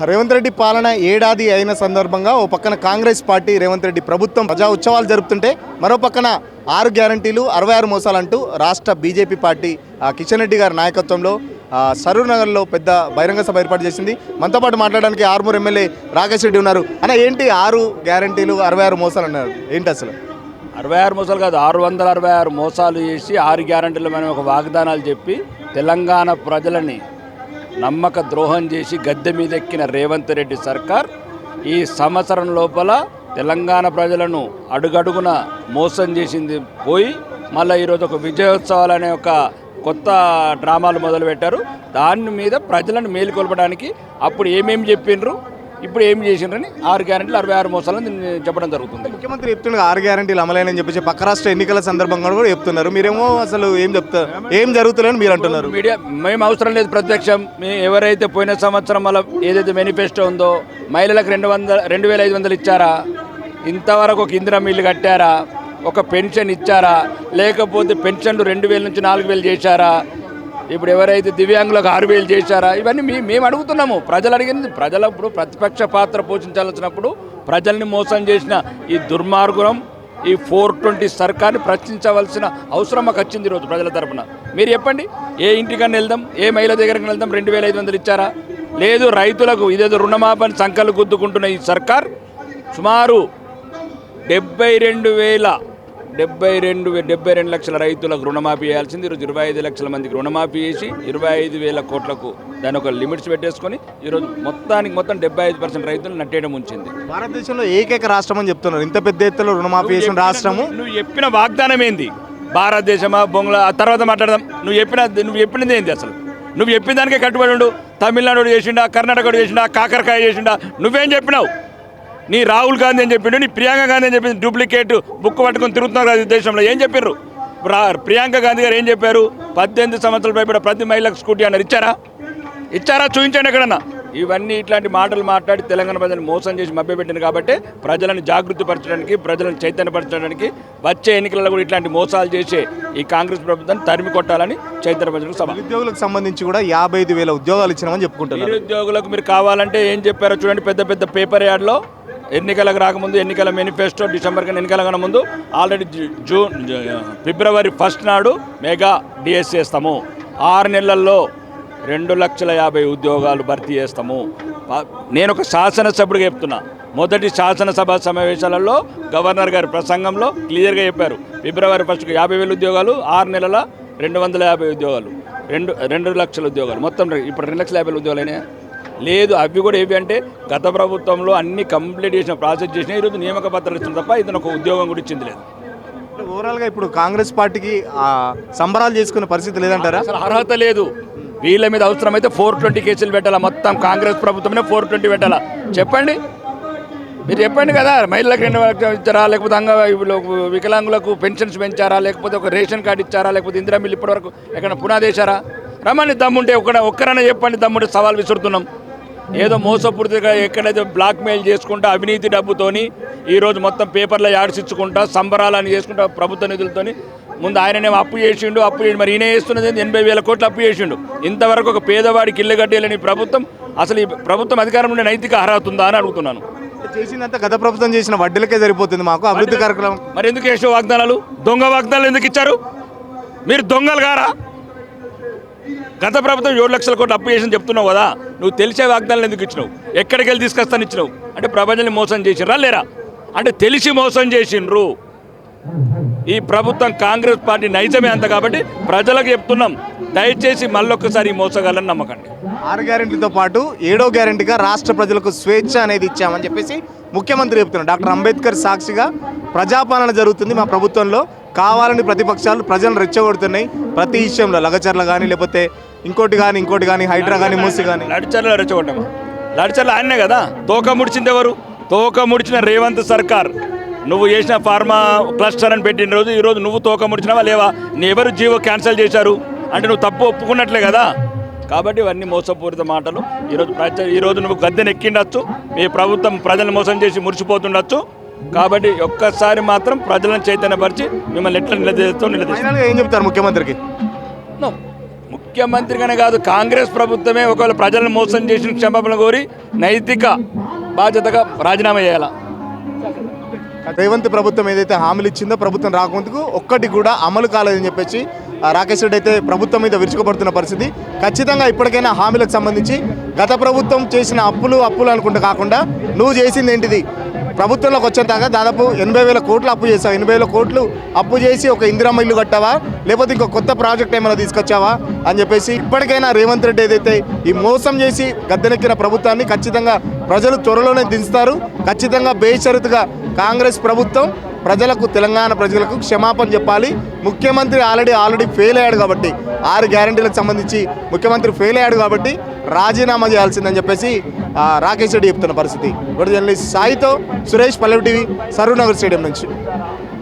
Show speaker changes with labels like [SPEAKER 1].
[SPEAKER 1] రేవంత్ రెడ్డి పాలన ఏడాది అయిన సందర్భంగా ఓ పక్కన కాంగ్రెస్ పార్టీ రేవంత్ రెడ్డి ప్రభుత్వం ప్రజా ఉత్సవాలు జరుపుతుంటే మరో పక్కన ఆరు గ్యారంటీలు అరవై ఆరు మోసాలంటూ రాష్ట్ర బీజేపీ పార్టీ ఆ, కిషన్ రెడ్డి గారి నాయకత్వంలో సరూర్ నగర్లో పెద్ద బహిరంగ సభ ఏర్పాటు చేసింది. మనతో పాటు మాట్లాడడానికి ఆరుమూరు ఎమ్మెల్యే రాకేష్ రెడ్డి ఉన్నారు. అన్న ఏంటి ఆరు గ్యారంటీలు అరవై ఆరు మోసాలు అన్నారు? ఏంటి అసలు?
[SPEAKER 2] అరవై ఆరు మోసాలు కాదు ఆరు వందల అరవై ఆరు మోసాలు చేసి ఆరు గ్యారంటీలు మనం ఒక వాగ్దానాలు చెప్పి తెలంగాణ ప్రజలని నమ్మక ద్రోహం చేసి గద్దె మీద ఎక్కిన రేవంత్ రెడ్డి సర్కార్ ఈ సంవత్సరం లోపల తెలంగాణ ప్రజలను అడుగడుగున మోసం చేసింది పోయి మళ్ళీ ఈరోజు ఒక విజయోత్సవాలు అనే ఒక కొత్త డ్రామాలు మొదలుపెట్టారు. దాని మీద ప్రజలను మేలుకొల్పడానికి అప్పుడు ఏమేమి చెప్పిండ్రు? ఇప్పుడు ఏం చేసిండ్రని ఆరు గ్యారెంటీలు అరవై ఆరు మోసాలని చెప్పడం జరుగుతుంది.
[SPEAKER 1] ముఖ్యమంత్రి చెప్తున్నారు ఆరు గ్యారంటీలు అమలైనని చెప్పేసి పక్క రాష్ట్ర ఎన్నికల సందర్భంగా కూడా చెప్తున్నారు. మీరేమో అసలు ఏం చెప్తారు? ఏం జరుగుతుందని మీరు అంటున్నారు.
[SPEAKER 2] మీడియా మేము అవసరం లేదు ప్రత్యక్షం. ఎవరైతే పోయిన సంవత్సరం వల్ల ఏదైతే మేనిఫెస్టో ఉందో మహిళలకు రెండు వందల రెండు వేల ఐదు వందలు ఇచ్చారా? ఇంతవరకు ఒక ఇందిరా మిల్లు కట్టారా? ఒక పెన్షన్ ఇచ్చారా? లేకపోతే పెన్షన్లు రెండు వేల నుంచి నాలుగు వేలు చేశారా? ఇప్పుడు ఎవరైతే దివ్యాంగులకు ఆరు వేలు చేశారా ఇవన్నీ మీ మేము అడుగుతున్నాము. ప్రజలు అడిగింది ప్రజలప్పుడు ప్రతిపక్ష పాత్ర పోషించాల్సినప్పుడు ప్రజల్ని మోసం చేసిన ఈ దుర్మార్గులం ఈ ఫోర్ ట్వంటీ సర్కార్ని ప్రశ్నించవలసిన అవసరం మాకు వచ్చింది ఈరోజు ప్రజల తరపున. మీరు చెప్పండి ఏ ఇంటికన్నా వెళ్దాం ఏ మహిళ దగ్గరికి వెళ్దాం రెండు వేల ఐదు వందలు ఇచ్చారా? లేదు రైతులకు ఇదేదో రుణమాపని సంకలు గుద్దుకుంటున్న ఈ సర్కార్ సుమారు డెబ్బై రెండు వేల డెబ్బై రెండు డెబ్బై రెండు లక్షల రైతులకు రుణమాఫీ చేయాల్సింది. ఈరోజు ఇరవై ఐదు లక్షల మందికి రుణమాఫీ చేసి ఇరవై ఐదు వేల కోట్లకు దాని ఒక లిమిట్స్ పెట్టేసుకొని ఈరోజు మొత్తానికి మొత్తం డెబ్బై ఐదు పర్సెంట్ రైతులు నట్టేయడం ఉంచింది.
[SPEAKER 1] భారతదేశంలో ఏకైక రాష్ట్రం అని చెప్తున్నారు. ఇంత పెద్ద ఎత్తులో రుణమాఫీ చేసిన రాష్ట్రము?
[SPEAKER 2] నువ్వు చెప్పిన వాగ్దానం ఏంది? భారతదేశమా బొంగ్లా ఆ తర్వాత మాట్లాడదాం. నువ్వు చెప్పిన నువ్వు చెప్పింది ఏంది అసలు? నువ్వు చెప్పిన దానికే కట్టుబడి ఉండు. తమిళనాడు చేసిండా కర్ణాటక చేసిండా కాకరకాయ చేసిండా. నువ్వేం చెప్పినావు? నీ రాహుల్ గాంధీ అని చెప్పిండు నీ ప్రియాంక గాంధీ అని చెప్పింది డూప్లికేట్ బుక్ పట్టుకొని తిరుగుతున్నారు కదా ఈ దేశంలో. ఏం చెప్పారు ప్రియాంక గాంధీ గారు ఏం చెప్పారు? పద్దెనిమిది సంవత్సరాల పైబడిన ప్రతి మహిళకు స్కూటీ అన్నారు. ఇచ్చారా? ఇచ్చారా? చూపించండి ఎక్కడన్నా. ఇవన్నీ ఇట్లాంటి మాటలు మాట్లాడి తెలంగాణ ప్రజలను మోసం చేసి మభ్యపెట్టింది కాబట్టి ప్రజలను జాగృతి పరచడానికి ప్రజలను చైతన్యపరచడానికి వచ్చే ఎన్నికలలో కూడా ఇట్లాంటి మోసాలు చేసే ఈ కాంగ్రెస్ ప్రభుత్వాన్ని తరిమి కొట్టాలని చైతన్యపరచడానికి సభ.
[SPEAKER 1] నిరుద్యోగులకు సంబంధించి కూడా యాభై ఐదు వేల ఉద్యోగాలు ఇచ్చినామని చెప్పుకుంటున్నారు.
[SPEAKER 2] నిరుద్యోగులకు మీరు కావాలంటే ఏం చెప్పారో చూడండి పెద్ద పెద్ద పేపర్ యాడ్లో. ఎన్నికలకు రాకముందు ఎన్నికల మేనిఫెస్టో డిసెంబర్ కన్నా ఎన్నికల కన్నా ముందు ఆల్రెడీ జూ- జూన్ ఫిబ్రవరి ఫస్ట్ నాడు మెగా డిఎస్ చేస్తాము. ఆరు నెలల్లో రెండు లక్షల యాభై ఉద్యోగాలు భర్తీ చేస్తాము. నేను ఒక శాసనసభ్యుడిగా చెప్తున్నా. మొదటి శాసనసభ సమావేశాలలో గవర్నర్ గారి ప్రసంగంలో క్లియర్గా చెప్పారు. ఫిబ్రవరి ఫస్ట్కి యాభై వేల ఉద్యోగాలు ఆరు నెలల రెండు వందల యాభై ఉద్యోగాలు. రెండు రెండు లక్షల ఉద్యోగాలు. మొత్తం ఇప్పుడు రెండు లక్షల యాభై ఉద్యోగాలు అయినాయి? లేదు అవి కూడా ఏవి అంటే గత ప్రభుత్వంలో అన్ని కంప్లీట్ చేసిన ప్రాసెస్ చేసిన ఈరోజు నియామక పత్రాలు ఇచ్చిన తప్ప ఇతను ఒక ఉద్యోగం కూడా ఇచ్చింది లేదు.
[SPEAKER 1] ఓవరాల్గా ఇప్పుడు కాంగ్రెస్ పార్టీకి సంబరాలు చేసుకునే పరిస్థితి లేదంటారా?
[SPEAKER 2] అసలు అర్హత లేదు. వీళ్ళ మీద అవసరమైతే ఫోర్ ట్వంటీ కేసులు పెట్టాలా? మొత్తం కాంగ్రెస్ ప్రభుత్వమే ఫోర్ ట్వంటీ పెట్టాలా? చెప్పండి. మీరు చెప్పండి కదా మహిళలకు రెండు ఇచ్చారా? లేకపోతే అంగ వికలాంగులకు పెన్షన్స్ పెంచారా? లేకపోతే ఒక రేషన్ కార్డు ఇచ్చారా? లేకపోతే ఇందిరా మిల్లు ఇప్పటివరకు ఎక్కడ పునాదేశారా? రమ్మని దమ్ముంటే ఒక్కడ ఒక్కరైనా చెప్పండి దమ్ముంటే సవాల్ విసురుతున్నాం. ఏదో మోసపూర్తిగా ఎక్కడైతే బ్లాక్ మెయిల్ చేసుకుంటా అవినీతి డబ్బుతోని ఈరోజు మొత్తం పేపర్లో యాడ్స్ ఇచ్చుకుంటా సంబరాలని చేసుకుంటా ప్రభుత్వ నిధులతోని ముందు ఆయననేమో అప్పు చేసిండు అప్పు చేసి మరి ఈయన వేస్తున్నది ఏంది? ఎనభై వేల కోట్లు అప్పు చేసిండు. ఇంతవరకు ఒక పేదవాడికి ఇల్లు కట్టేయాలని ప్రభుత్వం అసలు ఈ ప్రభుత్వం అధికారం ఉండే నైతిక అర్హత ఉందా అని అడుగుతున్నాను.
[SPEAKER 1] చేసిందంతా గత ప్రభుత్వం చేసిన వడ్డీలకే సరిపోతుంది మాకు అభివృద్ధి కార్యక్రమం.
[SPEAKER 2] మరి ఎందుకు వేసే వాగ్దానాలు? దొంగ వాగ్దానాలు ఎందుకు ఇచ్చారు? మీరు దొంగలు గారా గత ప్రభుత్వం ఏడు లక్షల కోట్లు అప్పు చేసి చెప్తున్నావు కదా. నువ్వు తెలిసే వాగ్దానాలు ఎందుకు ఇచ్చినావు? ఎక్కడికి వెళ్ళి తీసుకొస్తాను ఇచ్చినావు? అంటే ప్రపంచాన్ని మోసం చేసిర్రా లేరా? అంటే తెలిసి మోసం చేసిండ్రు ఈ ప్రభుత్వం కాంగ్రెస్ పార్టీ నైజమే అంత కాబట్టి ప్రజలకు చెప్తున్నాం. దయచేసి మళ్ళొక్కసారి మోసగాలని నమ్మకండి.
[SPEAKER 1] ఆరు గ్యారెంటీతో పాటు ఏడో గ్యారెంటీగా రాష్ట్ర ప్రజలకు స్వేచ్ఛ అనేది ఇచ్చామని చెప్పేసి ముఖ్యమంత్రి చెప్తున్నారు. డాక్టర్ అంబేద్కర్ సాక్షిగా ప్రజాపాలన జరుగుతుంది మా ప్రభుత్వంలో. కావాలని ప్రతిపక్షాలు ప్రజలను రెచ్చగొడుతున్నాయి. ప్రతి విషయంలో లగచర్ల కానీ లేకపోతే ఇంకోటి కానీ ఇంకోటి కానీ హైడ్రా కానీ మూసి కానీ
[SPEAKER 2] లడిచర్ల రెచ్చగొట్టమా? లడిచర్ల ఆయనే కదా? తోక ముడిచింది ఎవరు? తోక ముడిచిన రేవంత్ సర్కార్. నువ్వు చేసిన ఫార్మా క్లస్టర్ అని పెట్టిన రోజు ఈరోజు నువ్వు తోక ముడిచినావా లేవా? నీ ఎవరు జీవో క్యాన్సిల్ చేశారు? అంటే నువ్వు తప్పు ఒప్పుకున్నట్లే కదా? కాబట్టి ఇవన్నీ మోసపూరిత మాటలు. ఈరోజు ఈరోజు నువ్వు గద్దెను ఎక్కిండొచ్చు మీ ప్రభుత్వం ప్రజలను మోసం చేసి మురిసిపోతుండొచ్చు. కాబట్టి ఒక్కసారి మాత్రం ప్రజలను చైతన్యపరిచి మిమ్మల్ని ఎట్లా నిలదీస్తూ నిలదీస్తాం.
[SPEAKER 1] ఫైనల్గా ఏం చెప్తారు ముఖ్యమంత్రికి?
[SPEAKER 2] ముఖ్య ముఖ్యమంత్రిగానే కాదు కాంగ్రెస్ ప్రభుత్వమే ఒకవేళ ప్రజలను మోసం చేసిన క్షమాపణ కోరి నైతిక బాధ్యతగా రాజీనామా చేయాలి?
[SPEAKER 1] రేవంత్ ప్రభుత్వం ఏదైతే హామీలు ఇచ్చిందో ప్రభుత్వం రాకముందుకు ఒక్కటి కూడా అమలు కాలేదని చెప్పేసి ఆ, రాకేష్ రెడ్డి అయితే ప్రభుత్వం మీద విరుచుకుపడుతున్న పరిస్థితి. ఖచ్చితంగా ఇప్పటికైనా హామీలకు సంబంధించి గత ప్రభుత్వం చేసిన అప్పులు అప్పులు అనుకుంటూ కాకుండా నువ్వు చేసింది ఏంటిది? ప్రభుత్వంలోకి వచ్చేదాకా దాదాపు ఎనభై వేల కోట్లు అప్పు చేసావు. ఎనభై వేల కోట్లు అప్పు చేసి ఒక ఇందిరమ్మ ఇల్లు కట్టావా? లేకపోతే ఇంకో కొత్త ప్రాజెక్ట్ ఏమైనా తీసుకొచ్చావా? అని చెప్పేసి ఇప్పటికైనా రేవంత్ రెడ్డి ఏదైతే ఈ మోసం చేసి గద్దెనెక్కిన ప్రభుత్వాన్ని ఖచ్చితంగా ప్రజలు త్వరలోనే దించుతారు. ఖచ్చితంగా బేషరతుగా కాంగ్రెస్ ప్రభుత్వం ప్రజలకు తెలంగాణ ప్రజలకు క్షమాపణ చెప్పాలి. ముఖ్యమంత్రి ఆల్రెడీ ఆల్రెడీ ఫెయిల్ అయ్యాడు కాబట్టి ఆరు గ్యారంటీలకు సంబంధించి ముఖ్యమంత్రి ఫెయిల్ అయ్యాడు కాబట్టి రాజీనామా చేయాల్సిందని చెప్పేసి రాకేష్ రెడ్డి చెప్తున్న పరిస్థితి. ఇప్పుడు జర్నలిస్ట్ సాయితో సురేష్ పల్లవి టీవీ సరూనగర్ స్టేడియం నుంచి.